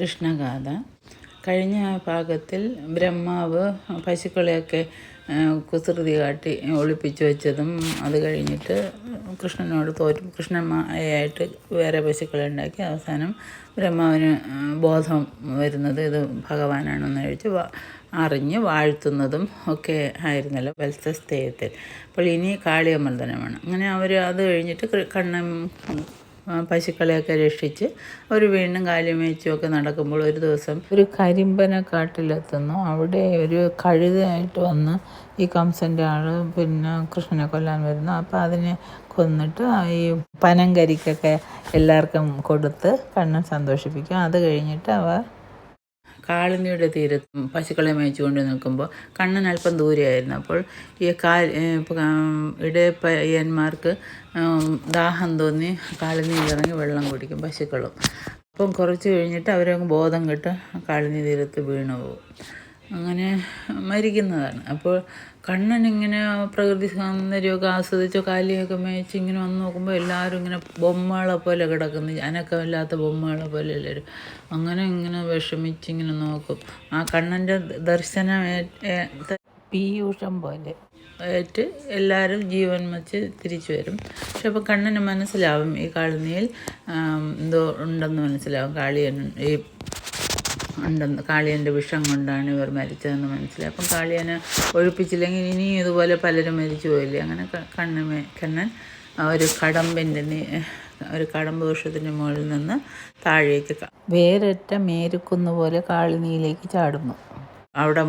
കൃഷ്ണഗാഥ. കഴിഞ്ഞ ഭാഗത്തിൽ ബ്രഹ്മാവ് പശുക്കളെയൊക്കെ കുസൃതി കാട്ടി ഒളിപ്പിച്ചു വെച്ചതും അത് കഴിഞ്ഞിട്ട് കൃഷ്ണനോട് തോറ്റു. കൃഷ്ണമായിട്ട് വേറെ പശുക്കളെ ഉണ്ടാക്കി. അവസാനം ബ്രഹ്മാവിന് ബോധം വരുന്നത് ഇത് ഭഗവാനാണെന്ന് കഴിച്ച് അറിഞ്ഞ് വാഴ്ത്തുന്നതും ഒക്കെ ആയിരുന്നല്ലോ വത്സസ്തേയത്തിൽ. അപ്പോൾ ഇനി കാളിയമർദ്ദനമാണ്. അങ്ങനെ അവർ അത് കഴിഞ്ഞിട്ട് കണ്ണം കണ്ണൻ പശുക്കളെയൊക്കെ രക്ഷിച്ച് അവർ വീണ്ടും കാലിമേച്ചുമൊക്കെ നടക്കുമ്പോൾ ഒരു ദിവസം ഒരു കരിമ്പന കാട്ടിലെത്തുന്നു. അവിടെ ഒരു കഴുതയായിട്ട് വന്ന് ഈ കംസന്റെ ആൾ പിന്നെ കൃഷ്ണനെ കൊല്ലാൻ വരുന്നു. അപ്പോൾ അതിനെ കൊന്നിട്ട് ഈ പനങ്കരിക്കൊക്കെ എല്ലാവർക്കും കൊടുത്ത് കണ്ണൻ സന്തോഷിപ്പിക്കും. അത് കഴിഞ്ഞിട്ട് അവ കാളിനിയുടെ തീരത്ത് പശുക്കളെ മേയിച്ചുകൊണ്ട് നിൽക്കുമ്പോൾ കണ്ണൻ അല്പം ദൂരെയായിരുന്നു. അപ്പോൾ ഈ കാ ഇടയപ്പയ്യന്മാർക്ക് ദാഹം തോന്നി കാളിനിയിൽ ഇറങ്ങി വെള്ളം കുടിക്കും പശുക്കളും. അപ്പം കുറച്ച് കഴിഞ്ഞിട്ട് അവരങ്ങ് ബോധം കെട്ട് കാളിനി തീരത്ത് വീണു പോകും അങ്ങനെ മരിക്കുന്നതാണ്. അപ്പോൾ കണ്ണനിങ്ങനെ പ്രകൃതി സൗന്ദര്യമൊക്കെ ആസ്വദിച്ച് കാലിയൊക്കെ മേയിച്ച് ഇങ്ങനെ വന്ന് നോക്കുമ്പോൾ എല്ലാവരും ഇങ്ങനെ ബൊമ്മകളെ പോലെ കിടക്കുന്നു. അനക്കമില്ലാത്ത ബൊമ്മകളെ പോലെ എല്ലാവരും അങ്ങനെ ഇങ്ങനെ വിഷമിച്ച് ഇങ്ങനെ നോക്കും. ആ കണ്ണന്റെ ദർശനം പീയൂഷം പോലെ ആയിട്ട് എല്ലാവരും ജീവൻ വെച്ച് തിരിച്ചു വരും. പക്ഷെ അപ്പോൾ കണ്ണന് മനസ്സിലാവും ഈ കാളിനിയിൽ എന്തോ ഉണ്ടെന്ന് മനസ്സിലാവും. കാളിയൻ ഈ ഉണ്ടെന്ന് കാളിയന്റെ വിഷം കൊണ്ടാണ് ഇവർ മരിച്ചതെന്ന് മനസ്സിലായി. അപ്പം കാളിയനെ ഒഴിപ്പിച്ചില്ലെങ്കിൽ ഇനിയും ഇതുപോലെ പലരും മരിച്ചു പോയില്ലേ? അങ്ങനെ കണ്ണമേ കണ്ണൻ ഒരു കടമ്പിന്റെ ഒരു കടമ്പ് വൃക്ഷത്തിന്റെ മുകളിൽ നിന്ന് താഴേക്ക് വേരറ്റ മേരുക്കുന്ന പോലെ കാളിനിയിലേക്ക് ചാടുന്നു. അവിടെ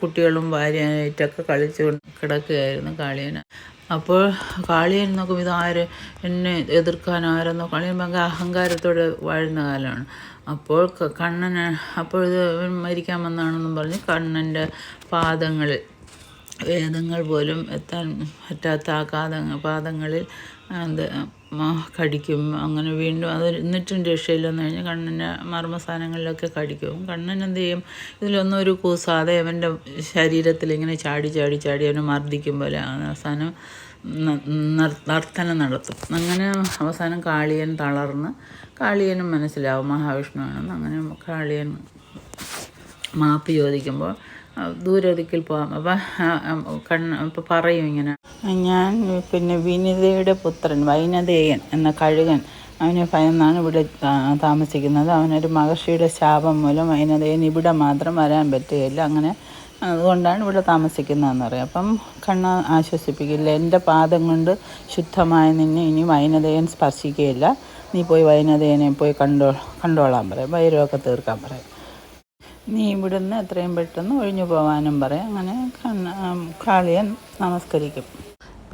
കുട്ടികളും ഭാര്യയായിട്ടൊക്കെ കളിച്ചു കിടക്കുകയായിരുന്നു കാളിയന്. അപ്പോൾ കാളിയൻ നോക്കും ആര് എന്നെ എതിർക്കാൻ ആരെന്നോ കാളിയൻ ഭയങ്കര അഹങ്കാരത്തോടെ വാഴുന്ന കാലമാണ്. അപ്പോൾ കണ്ണനെ അപ്പോൾ ഇത് മരിക്കാൻ വന്നാണെന്നും പറഞ്ഞ് കണ്ണന്റെ പാദങ്ങളിൽ വേദങ്ങൾ പോലും എത്താൻ പറ്റാത്ത ആ കാതങ്ങൾ പാദങ്ങളിൽ എന്ത് കടിക്കും അങ്ങനെ വീണ്ടും അത് എന്നിട്ടും രക്ഷയില്ലെന്ന് കഴിഞ്ഞ് കണ്ണന്റെ മർമ്മസ്ഥാനങ്ങളിലൊക്കെ കടിക്കും. കണ്ണൻ എന്ത് ചെയ്യും? ഇതിലൊന്നും ഒരു കൂസാതെ അവന്റെ ശരീരത്തിൽ ഇങ്ങനെ ചാടി ചാടി ചാടി അവനെ മർദ്ദിക്കും പോലെ അവസാനം നർത്തനം നടത്തും. അങ്ങനെ അവസാനം കാളിയൻ തളർന്ന് കാളിയനും മനസ്സിലാവും മഹാവിഷ്ണുവാണെന്ന് അങ്ങനെ കാളിയൻ മാപ്പ് ചോദിക്കുമ്പോൾ ദൂരദിക്കിൽ പോകാം. അപ്പം കണ്ണ് അപ്പം പറയും ഇങ്ങനെ. ഞാൻ പിന്നെ വിനിതയുടെ പുത്രൻ വൈനതേയൻ എന്ന കഴുകൻ. അവനെ ഭയന്നാണ് ഇവിടെ താമസിക്കുന്നത്. അവനൊരു മഹർഷിയുടെ ശാപം മൂലം വൈനതേയൻ ഇവിടെ മാത്രം വരാൻ പറ്റുകയില്ല. അങ്ങനെ അതുകൊണ്ടാണ് ഇവിടെ താമസിക്കുന്നതെന്ന് പറയും അപ്പം കണ്ണ ആശ്വസിപ്പിക്കില്ല. എന്റെ പാദം കൊണ്ട് ശുദ്ധമായ നിന്നെ ഇനി വൈനതയൻ സ്പർശിക്കുകയില്ല. നീ പോയി വൈനതയനെ പോയി കണ്ടോ കണ്ടോളാൻ പറയും വൈരമൊക്കെ തീർക്കാൻ പറയും നീ ഇവിടുന്ന് എത്രയും പെട്ടെന്ന് ഒഴിഞ്ഞു പോകാനും പറയും അങ്ങനെ കാളിയൻ നമസ്കരിക്കും.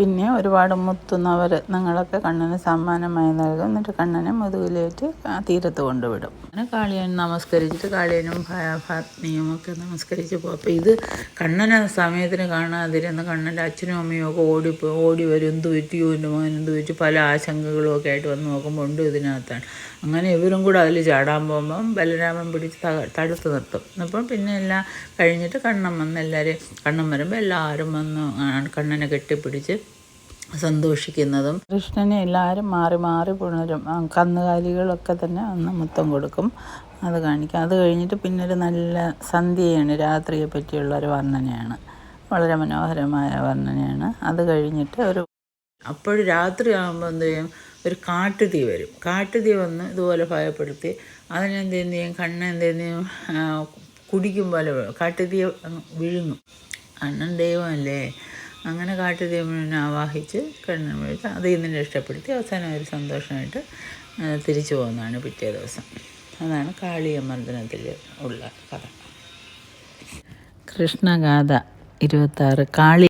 പിന്നെ ഒരുപാട് മുത്തുന്നവർ നിങ്ങളൊക്കെ കണ്ണന് സമ്മാനമായി നൽകും. എന്നിട്ട് കണ്ണനെ മുതുകിലേറ്റ് തീരത്ത് കൊണ്ടുവിടും. അങ്ങനെ കാളിയൻ നമസ്കരിച്ചിട്ട് കാളിയനും ഭ- പത്നിയും ഒക്കെ നമസ്കരിച്ച് പോകും അപ്പോൾ ഇത് കണ്ണനെ സമയത്തിന് കാണാതിരുന്ന് കണ്ണന്റെ അച്ഛനും അമ്മയും ഒക്കെ ഓടി ഓടി വരും. എന്ത് പറ്റിയോ എന്റെ മോൻ എന്ത് പറ്റി? പല ആശങ്കകളും ഒക്കെ ആയിട്ട് വന്ന് നോക്കുമ്പോൾ ഉണ്ട് ഇതിനകത്താണ്. അങ്ങനെ ഇവരും കൂടെ അതിൽ ചാടാൻ പോകുമ്പം ബലരാമൻ പിടിച്ച് തടുത്ത് നിർത്തും. അപ്പം പിന്നെ എല്ലാം കഴിഞ്ഞിട്ട് കണ്ണൻ വന്ന് എല്ലാവരെയും കണ്ണൻ വരുമ്പോൾ എല്ലാവരും വന്ന് കണ്ണനെ കെട്ടിപ്പിടിച്ച് സന്തോഷിക്കുന്നതും. കൃഷ്ണനെ എല്ലാവരും മാറി മാറി പുണരും. കന്നുകാലികളൊക്കെ തന്നെ അന്ന് മൊത്തം കൊടുക്കും. അത് കാണിക്കും. അത് കഴിഞ്ഞിട്ട് പിന്നെ ഒരു നല്ല സന്ധ്യയാണ്. രാത്രിയെ പറ്റിയുള്ള ഒരു വർണനയാണ്. വളരെ മനോഹരമായ വർണനയാണ്. അത് കഴിഞ്ഞിട്ട് ഒരു അപ്പോൾ രാത്രി ആകുമ്പോൾ എന്ത് ചെയ്യും? ഒരു കാട്ടുതീ വരും. കാട്ടുതീ വന്ന് ഇതുപോലെ ഭയപ്പെടുത്തി അതിനെന്ത് ചെയ്യും കണ്ണ് എന്ത് ചെയ്യും കുടിക്കും പോലെ കാട്ടുതീ വിഴുങ്ങും. അണ്ണൻ ദൈവമല്ലേ? അങ്ങനെ കാട്ടുതീമിനെ ആവാഹിച്ച് കണ്ണൻ വിളിച്ച് അതിൽ നിന്ന് രക്ഷപ്പെടുത്തി അവസാനം ഒരു സന്തോഷമായിട്ട് തിരിച്ചു പോകുന്നതാണ് പിറ്റേ ദിവസം. അതാണ് കാളിയമർദ്ദനത്തിൽ ഉള്ള കഥ. കൃഷ്ണഗാഥ ഇരുപത്താറ് കാളി